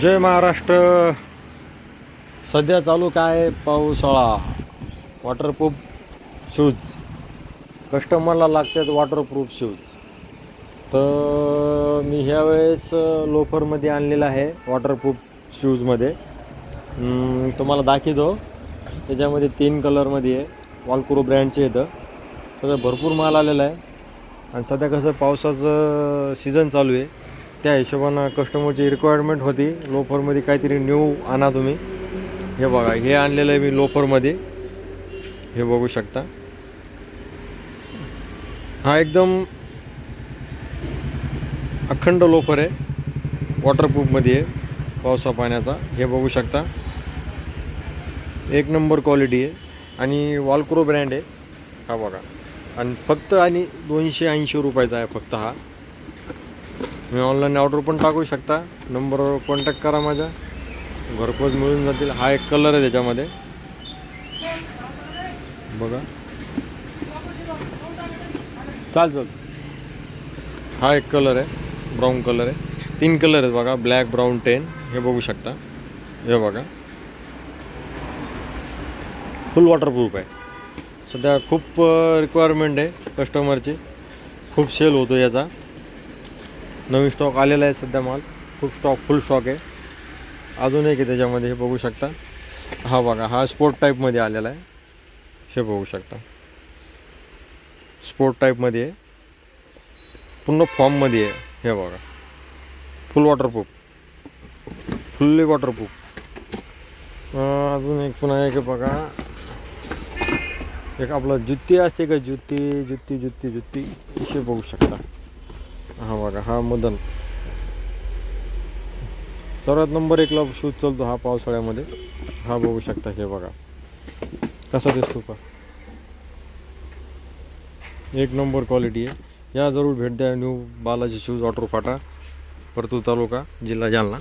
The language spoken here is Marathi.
जय महाराष्ट्र. सध्या चालू काय पावसाळा? वॉटरप्रूफ शूज कस्टमरला लागतात वॉटरप्रूफ शूज तर मी ह्यावेळेस लोफरमध्ये आणलेला आहे वॉटरप्रूफ शूजमध्ये तुम्हाला दाखवतो. त्याच्यामध्ये तीन कलरमध्ये आहे. वॉलक्रो ब्रँडचे येतं त्याचा भरपूर माल आलेला आहे. आणि सध्या कसं पावसाचं सीझन चालू आहे. त्या हिशोबानं कस्टमरची रिक्वायरमेंट होती. लोफरमध्ये काहीतरी न्यू आणा तुम्ही. हे बघा हे आणलेलं आहे मी लोफरमध्ये. हे बघू शकता. हा एकदम अखंड लोफर आहे. वॉटरप्रूफमध्ये आहे. पावसा पाण्याचा. हे बघू शकता. एक नंबर क्वालिटी आहे. आणि वॉलक्रो ब्रँड आहे. हा बघा. आणि फक्त आणि दोनशे ऐंशी रुपयाचा आहे फक्त हा. तुम्ही ऑनलाईन ऑर्डर पण टाकू शकता. नंबरवर कॉन्टॅक्ट करा माझ्या घरपोच मिळून जातील. हा एक कलर आहे त्याच्यामध्ये. बघा. चाल चाल. हा एक कलर आहे. ब्राऊन कलर आहे. तीन कलर आहेत बघा. ब्लॅक ब्राऊन टेन हे बघू शकता. हे बघा. फुल वॉटरप्रूफ आहे. सध्या खूप रिक्वायरमेंट आहे कस्टमरची खूप सेल होतो याचा. नवीन स्टॉक आलेला आहे सध्या माल. खूप स्टॉक फुल स्टॉक आहे. अजून एक आहे त्याच्यामध्ये हे बघू शकता. हा बघा हा स्पोर्ट टाईपमध्ये आलेला आहे. हे बघू शकता. स्पोर्ट टाईपमध्ये आहे. पूर्ण फॉर्ममध्ये आहे. हे बघा. फुल वॉटरप्रूफ फुल्ली वॉटरप्रूफ अजून एक पुन्हा एक बघा. एक आपलं जुत्ती असते का? जुत्ती जुत्ती जुत्ती जुत्ती. हे बघू शकता. हा बघा हा मदन. सर्वात नंबर एकला शूज चालतो हा पावसाळ्यामध्ये. हा बघू शकता हे बघा. कसा दिसतो का एक नंबर क्वालिटी आहे. या जरूर भेट द्या new Balaji shoes auto Phata Partur taluka जिल्हा जालना.